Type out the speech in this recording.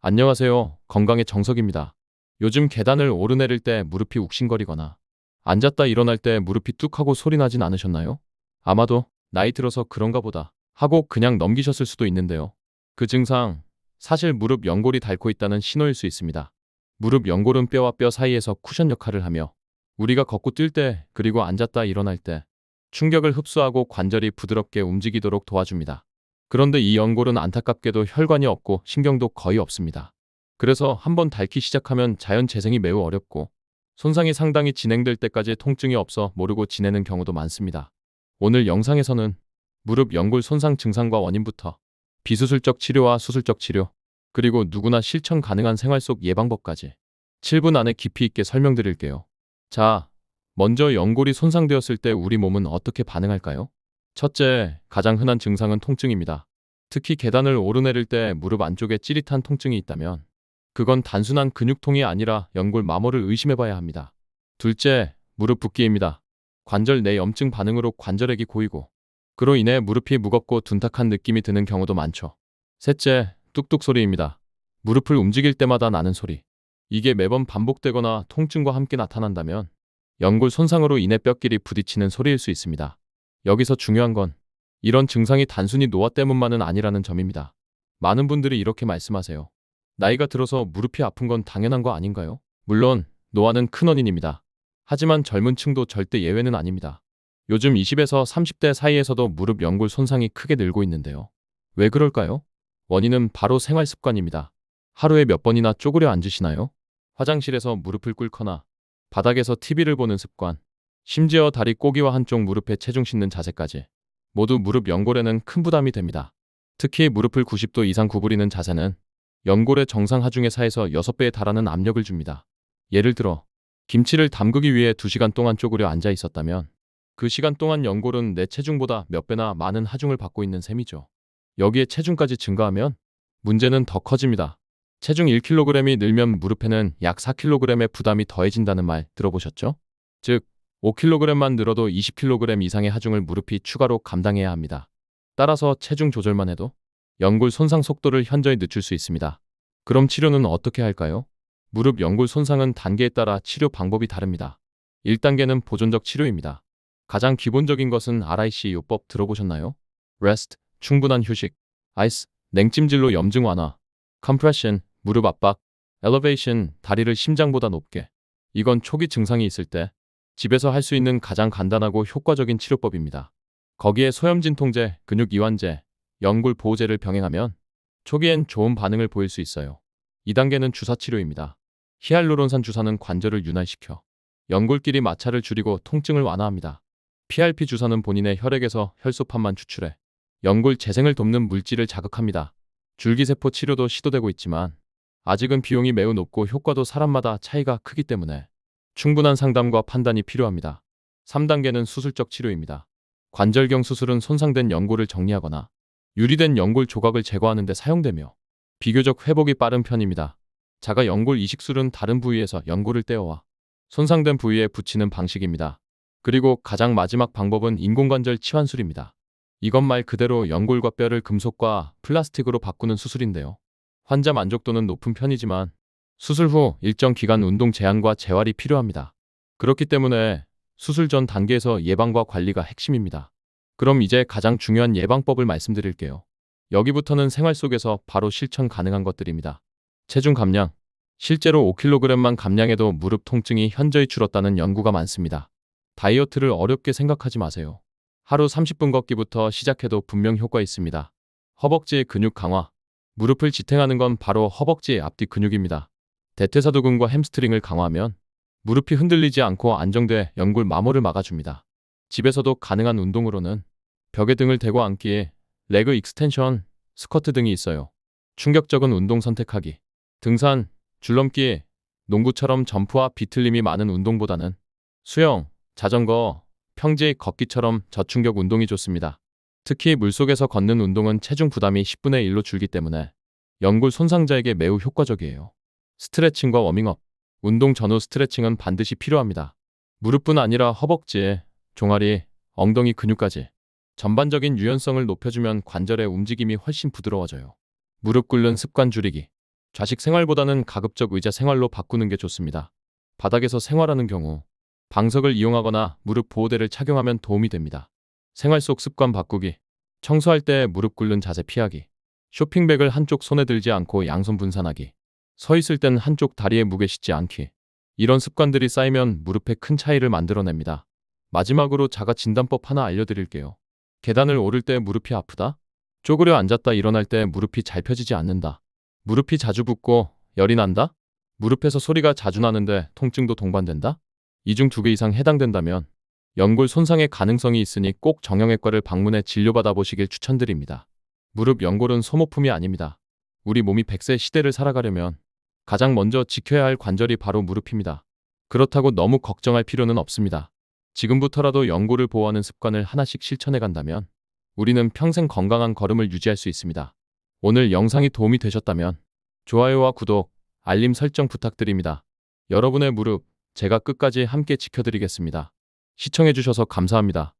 안녕하세요. 건강의 정석입니다. 요즘 계단을 오르내릴 때 무릎이 욱신거리거나 앉았다 일어날 때 무릎이 뚝 하고 소리 나진 않으셨나요? 아마도 나이 들어서 그런가 보다 하고 그냥 넘기셨을 수도 있는데요. 그 증상, 사실 무릎 연골이 닳고 있다는 신호일 수 있습니다. 무릎 연골은 뼈와 뼈 사이에서 쿠션 역할을 하며 우리가 걷고 뛸 때 그리고 앉았다 일어날 때 충격을 흡수하고 관절이 부드럽게 움직이도록 도와줍니다. 그런데 이 연골은 안타깝게도 혈관이 없고 신경도 거의 없습니다. 그래서 한번 닳기 시작하면 자연 재생이 매우 어렵고 손상이 상당히 진행될 때까지 통증이 없어 모르고 지내는 경우도 많습니다. 오늘 영상에서는 무릎 연골 손상 증상과 원인부터 비수술적 치료와 수술적 치료, 그리고 누구나 실천 가능한 생활 속 예방법까지 7분 안에 깊이 있게 설명드릴게요. 자, 먼저 연골이 손상되었을 때 우리 몸은 어떻게 반응할까요? 첫째, 가장 흔한 증상은 통증입니다. 특히 계단을 오르내릴 때 무릎 안쪽에 찌릿한 통증이 있다면 그건 단순한 근육통이 아니라 연골 마모를 의심해봐야 합니다. 둘째, 무릎 붓기입니다. 관절 내 염증 반응으로 관절액이 고이고 그로 인해 무릎이 무겁고 둔탁한 느낌이 드는 경우도 많죠. 셋째, 뚝뚝 소리입니다. 무릎을 움직일 때마다 나는 소리. 이게 매번 반복되거나 통증과 함께 나타난다면 연골 손상으로 인해 뼈끼리 부딪히는 소리일 수 있습니다. 여기서 중요한 건 이런 증상이 단순히 노화 때문만은 아니라는 점입니다. 많은 분들이 이렇게 말씀하세요. 나이가 들어서 무릎이 아픈 건 당연한 거 아닌가요? 물론 노화는 큰 원인입니다. 하지만 젊은 층도 절대 예외는 아닙니다. 요즘 20에서 30대 사이에서도 무릎 연골 손상이 크게 늘고 있는데요. 왜 그럴까요? 원인은 바로 생활 습관입니다. 하루에 몇 번이나 쪼그려 앉으시나요? 화장실에서 무릎을 꿇거나 바닥에서 TV를 보는 습관, 심지어 다리 꼬기와 한쪽 무릎에 체중 싣는 자세까지 모두 무릎 연골에는 큰 부담이 됩니다. 특히 무릎을 90도 이상 구부리는 자세는 연골의 정상 하중의 4에서 6배에 달하는 압력을 줍니다. 예를 들어 김치를 담그기 위해 2시간 동안 쪼그려 앉아 있었다면 그 시간 동안 연골은 내 체중보다 몇 배나 많은 하중을 받고 있는 셈이죠. 여기에 체중까지 증가하면 문제는 더 커집니다. 체중 1kg이 늘면 무릎에는 약 4kg의 부담이 더해진다는 말 들어보셨죠? 즉, 5kg만 늘어도 20kg 이상의 하중을 무릎이 추가로 감당해야 합니다. 따라서 체중 조절만 해도 연골 손상 속도를 현저히 늦출 수 있습니다. 그럼 치료는 어떻게 할까요? 무릎 연골 손상은 단계에 따라 치료 방법이 다릅니다. 1단계는 보존적 치료입니다. 가장 기본적인 것은 RIC 요법 들어보셨나요? Rest, 충분한 휴식, Ice, 냉찜질로 염증 완화, Compression, 무릎 압박, Elevation, 다리를 심장보다 높게. 이건 초기 증상이 있을 때 집에서 할 수 있는 가장 간단하고 효과적인 치료법입니다. 거기에 소염진통제, 근육 이완제, 연골 보호제를 병행하면 초기엔 좋은 반응을 보일 수 있어요. 2단계는 주사 치료입니다. 히알루론산 주사는 관절을 윤활시켜 연골끼리 마찰을 줄이고 통증을 완화합니다. PRP 주사는 본인의 혈액에서 혈소판만 추출해 연골 재생을 돕는 물질을 자극합니다. 줄기세포 치료도 시도되고 있지만 아직은 비용이 매우 높고 효과도 사람마다 차이가 크기 때문에 충분한 상담과 판단이 필요합니다. 3단계는 수술적 치료입니다. 관절경 수술은 손상된 연골을 정리하거나 유리된 연골 조각을 제거하는 데 사용되며 비교적 회복이 빠른 편입니다. 자가 연골 이식술은 다른 부위에서 연골을 떼어와 손상된 부위에 붙이는 방식입니다. 그리고 가장 마지막 방법은 인공관절 치환술입니다. 이것 말 그대로 연골과 뼈를 금속과 플라스틱으로 바꾸는 수술인데요. 환자 만족도는 높은 편이지만 수술 후 일정 기간 운동 제한과 재활이 필요합니다. 그렇기 때문에 수술 전 단계에서 예방과 관리가 핵심입니다. 그럼 이제 가장 중요한 예방법을 말씀드릴게요. 여기부터는 생활 속에서 바로 실천 가능한 것들입니다. 체중 감량. 실제로 5kg만 감량해도 무릎 통증이 현저히 줄었다는 연구가 많습니다. 다이어트를 어렵게 생각하지 마세요. 하루 30분 걷기부터 시작해도 분명 효과 있습니다. 허벅지의 근육 강화. 무릎을 지탱하는 건 바로 허벅지의 앞뒤 근육입니다. 대퇴사두근과 햄스트링을 강화하면 무릎이 흔들리지 않고 안정돼 연골 마모를 막아줍니다. 집에서도 가능한 운동으로는 벽에 등을 대고 앉기, 레그 익스텐션, 스쿼트 등이 있어요. 충격적인 운동 선택하기, 등산, 줄넘기, 농구처럼 점프와 비틀림이 많은 운동보다는 수영, 자전거, 평지 걷기처럼 저충격 운동이 좋습니다. 특히 물속에서 걷는 운동은 체중 부담이 10분의 1로 줄기 때문에 연골 손상자에게 매우 효과적이에요. 스트레칭과 워밍업, 운동 전후 스트레칭은 반드시 필요합니다. 무릎뿐 아니라 허벅지, 종아리, 엉덩이 근육까지 전반적인 유연성을 높여주면 관절의 움직임이 훨씬 부드러워져요. 무릎 꿇는 습관 줄이기. 좌식 생활보다는 가급적 의자 생활로 바꾸는 게 좋습니다. 바닥에서 생활하는 경우 방석을 이용하거나 무릎 보호대를 착용하면 도움이 됩니다. 생활 속 습관 바꾸기. 청소할 때 무릎 꿇는 자세 피하기. 쇼핑백을 한쪽 손에 들지 않고 양손 분산하기. 서 있을 땐 한쪽 다리에 무게 싣지 않기. 이런 습관들이 쌓이면 무릎에 큰 차이를 만들어냅니다. 마지막으로 자가 진단법 하나 알려드릴게요. 계단을 오를 때 무릎이 아프다? 쪼그려 앉았다 일어날 때 무릎이 잘 펴지지 않는다. 무릎이 자주 붓고 열이 난다? 무릎에서 소리가 자주 나는데 통증도 동반된다? 이 중 두 개 이상 해당된다면 연골 손상의 가능성이 있으니 꼭 정형외과를 방문해 진료받아 보시길 추천드립니다. 무릎 연골은 소모품이 아닙니다. 우리 몸이 100세 시대를 살아가려면 가장 먼저 지켜야 할 관절이 바로 무릎입니다. 그렇다고 너무 걱정할 필요는 없습니다. 지금부터라도 연골을 보호하는 습관을 하나씩 실천해 간다면 우리는 평생 건강한 걸음을 유지할 수 있습니다. 오늘 영상이 도움이 되셨다면 좋아요와 구독, 알림 설정 부탁드립니다. 여러분의 무릎, 제가 끝까지 함께 지켜드리겠습니다. 시청해주셔서 감사합니다.